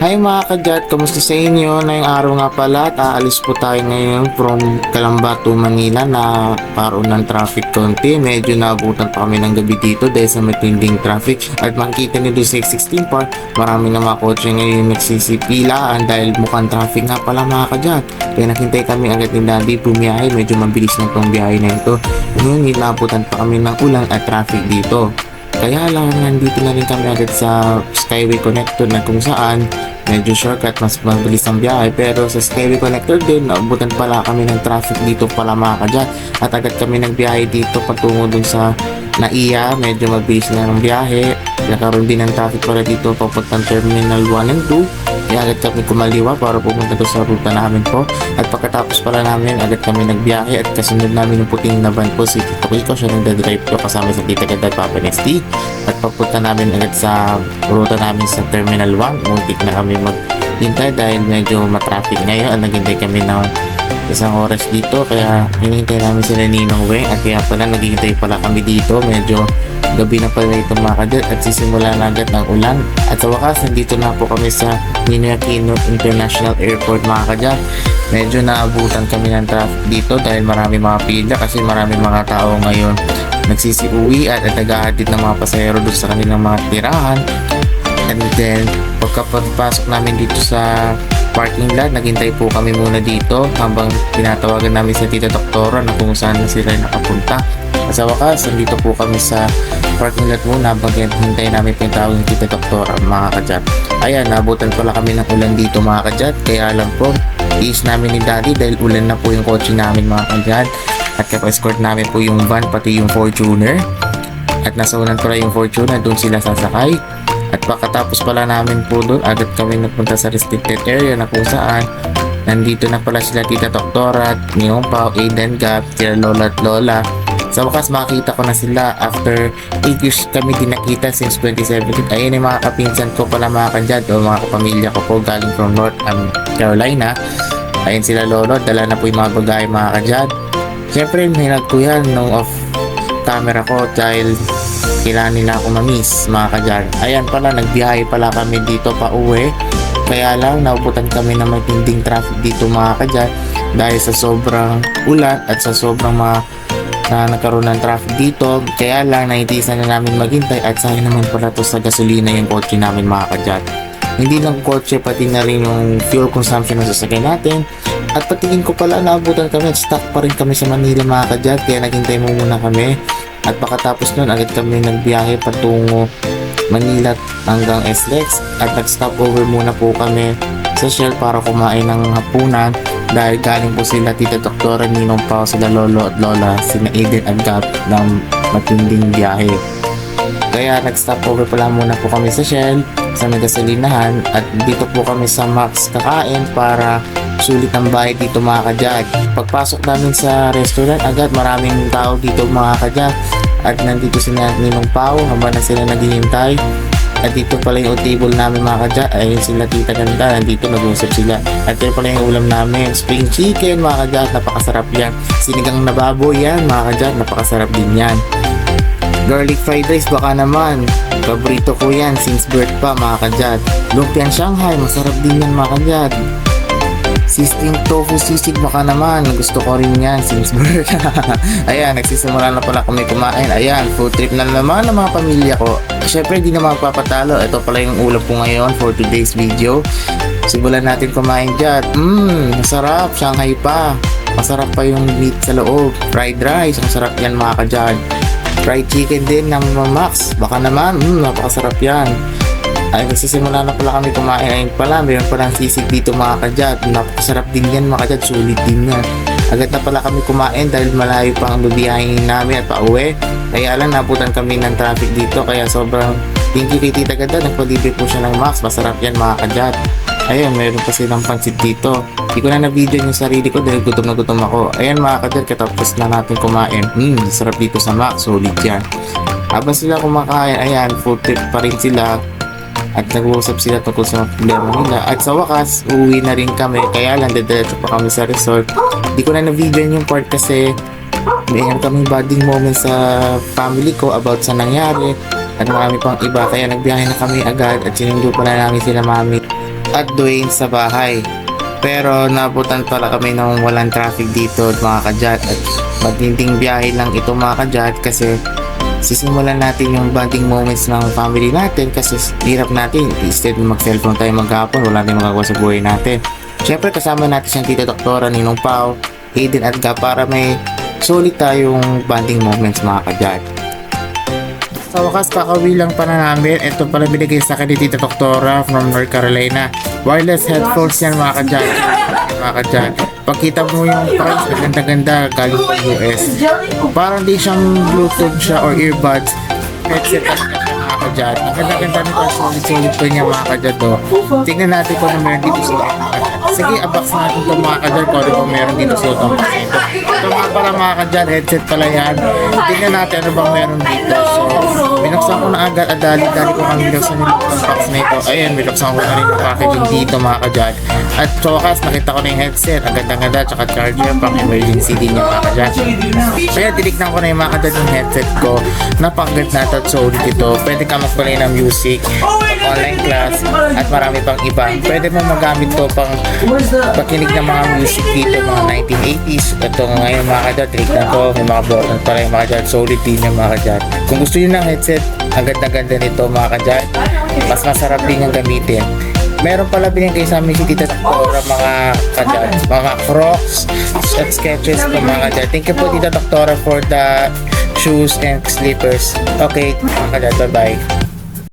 Hi mga kadyat, kamusta sa inyo? Na yung araw nga pala aalis po tayo ngayon from Calamba to Manila na paroon ng traffic konti. Medyo naabutan pa kami ng gabi dito dahil sa matinding traffic. At makikita niyo doon sa 16 Park, marami na mga kotse ngayon nagsisipilaan dahil mukhang traffic nga pala mga kadyat. Kaya nakintay kami agad ni Daddy bumiyahe, medyo mabilis na itong biyahe na ito. Ngayon, naabutan pa kami ng ulan at traffic dito. Kaya lang, nandito na rin kami agad sa Skyway Connector na kung saan medyo shortcut, mas mabilis ang biyahe. Pero sa Skyway Connector din, naabutan pala kami ng traffic dito pala mga kadyan. At agad kami nagbiyahe dito patungo dun sa Naiya, medyo mabilis na ang biyahe. Nakaroon din ng traffic pala dito papuntang Terminal 1 and 2. Kaya agad kami kumaliwa para pumunta doon sa ruta namin po. At pagkatapos pala namin, agad kami nagbiyahe at kasunod namin yung puting na van po si Tito Kiko. Siya nagdadrive ko kasama sa Tita Ganda at Papa Nesty. At papunta namin agad sa ruta namin sa Terminal 1. Muntik na kami maghintay dahil medyo matraffic ngayon. At naghintay kami ng isang oras dito. Kaya hinihintay namin sila Ninong Weng. At kaya pala naghihintay pala kami dito. Medyo gabi na pala ito mga kadyat at sisimula na agad ng ulan. At sa wakas, nandito na po kami sa Ninoy Aquino International Airport mga kadyat. Medyo naabutan kami ng traffic dito dahil marami mga pila kasi marami mga tao ngayon nagsisiuwi at, at naghahatid ng mga pasahero doon sa kanilang mga tirahan. And then, pagkapasok namin dito sa parking lot, naghintay po kami muna dito habang tinatawagan namin sa tita doktora na kung saan sila nakapunta. At sa wakas, nandito po kami sa parking lot muna habang hintay namin po yung tawag ng tita doktora mga kadyat. Ayan, nabutan pala kami ng ulan dito mga kadyat, kaya alam po, iis namin ni daddy dahil ulan na po yung kotse namin mga kadyat. At kapa-escort namin po yung van pati yung Fortuner. At nasa unan pala yung Fortuner, doon sila sasakay. At pagkatapos pala namin po doon, agad kami napunta sa restricted area na kung saan nandito na pala sila Tita Doktora, Niyong Pao, Aiden Gap, sila Lola at Lola. Sa wakas makita ko na sila after 8 years kami din nakita since 2017. Ayun yung mga kapinsan ko pala mga kandyad o mga kapamilya ko po galing from North um, Carolina. Ayun sila Lolo, dala na po yung mga bagay mga kandyad. Siyempre, hinag ko yan nung off camera ko dahil kailangan nila ako mamiss mga kadyan. Ayan pala, nagbiyahe pala kami dito pa uwi. Kaya lang, nauputan kami ng matinding traffic dito mga kadyan dahil sa sobrang ulan at sa sobrang mga na nagkaroon ng traffic dito. Kaya lang, naitisan na namin maghintay at sayang naman pala to sa gasolina yung kotse namin mga kadyan. Hindi lang kotse, pati na rin yung fuel consumption ng sasakyan natin. At patingin ko pala, naabutan kami at stuck pa rin kami sa Manila mga kadyan. Kaya naghintay mo muna kami. At pagkatapos nun, agad kami nagbiyahe patungo Manila hanggang SLEX. At nag-stop over muna po kami sa Shell para kumain ng hapunan dahil galing po sila Tita Doktora Ninong Pao, sila Lolo at Lola, sina Aiden at Gab ng matinding biyahe. Kaya nag-stop over pala muna po kami sa Shell, sa Megasolinahan at dito po kami sa Max kakain para sulit ang bahay dito mga kadyat. Pagpasok namin sa restaurant, agad maraming tao dito mga kadyat at nandito sila Ninong Pao habang na sila naghihintay. At dito pala yung table namin mga kadya. Ayun sila tita ganda. Nandito nag-uusap sila. At yun pala yung ulam namin. Spring chicken mga kadya. Napakasarap yan. Sinigang na baboy yan mga kadya. Napakasarap din yan. Garlic fried rice baka naman. Paborito ko yan since birth pa mga kadyat. Lumpiang Shanghai. Masarap din yan mga kadyat. Sisting tofu sisig baka naman. Gusto ko rin yan since birth. Ayan, nagsisimula na pala kami kumain. Ayan, food trip na naman ng mga pamilya ko. Siyempre, di na magpapatalo. Ito pala yung ulam ko ngayon for today's video. Simulan natin kumain dyan. Mmm, masarap. Shanghai pa. Masarap pa yung meat sa loob. Fried rice. Masarap yan mga kadyan. Fried chicken din ng Max. Baka naman, mmm, napakasarap yan. Ay, nagsisimula na pala kami kumain. Ayun pala, mayroon palang sisig dito mga kadyat. Napakasarap din yan mga kadyat. Sulit din yan. Agad na pala kami kumain dahil malayo pa ang bibiyahin namin at pauwi. Kaya lang, nabutan kami ng traffic dito. Kaya sobrang thank you kay Tita Ganda. Po siya ng Max. Masarap yan mga kadyat. Ayun, mayroon pa silang pansit dito. Hindi ko na na-video yung sarili ko dahil gutom na gutom ako. Ayan mga kadyat, katapos na natin kumain. Hmm, sarap dito sa Max. Sulit yan. Habang sila kumakain, ayan, food trip pa rin sila at nag-uusap sila tungkol sa problema nila. At sa wakas uuwi na rin kami. Kaya lang dediretso pa kami sa resort. Di ko na na-video yung part kasi mayroon kaming bonding moment sa family ko about sa nangyari at marami pang iba. Kaya nagbiyahe na kami agad at sinundo pa na namin sila mami at Dwayne sa bahay. Pero nabutan pala kami ng walang traffic dito mga kadyat at matinding biyahe lang ito mga kadyat kasi sisimulan natin yung bonding moments ng family natin kasi hirap natin. Instead na mag cellphone tayo maghapon wala tayong magagawa sa buhay natin. Syempre kasama natin siyang tita doktora Ninong Pao Aiden at Gab para may solid tayong bonding moments mga kadyat sa wakas, kakauwi lang pa na namin. Ito pala binigay sa akin ni Tita Doktora from North Carolina. Wireless headphones yan mga kadyan. Mga kadyan. Pagkita mo yung price, ganda-ganda galing sa US. Parang di siyang Bluetooth siya or earbuds. Headset mga kadyan. Ang ganda-ganda nito. Solid-solid pa niya mga kadyan to. Tingnan natin kung ano meron dito sa. Sige, abox natin ito mga kadyan kung ano meron dito sa loob ng box nito. Ito nga pala mga kadyan, headset pala yan. Tingnan natin ano bang meron dito. So, binuksan ko na agad at dali-dali ko kang binuksan yung box na ito. Ayan, binuksan ko na rin yung packaging dito mga kadyan. At wakas, nakita ko na yung headset. Ang ganda-ganda, tsaka charger pang emergency din yung mga kadyan. Kaya tiniknan ko na yung mga kadyan yung headset ko. Napakaganda na at solid ito. Pwede ka magpalay ng music, online class, at marami pang iba. Pwede mo magamit to pang pakinig ng mga music dito, mga 1980s. Ito ngayon mga kadyan, tiniknan ko. May mga button pala yung mga kadyan. Solid din yung mga kadyan. Kung gusto nyo ng headset, ang ganda-ganda nito mga kadyan. Mas masarap din yung gamitin. Meron pala binigay sa amin si Tita Doktora mga kadyan, mga crocs at sketches po mga kadyan. Thank you po Tita Doktora for the shoes and slippers. Okay, mga kadyan, bye-bye.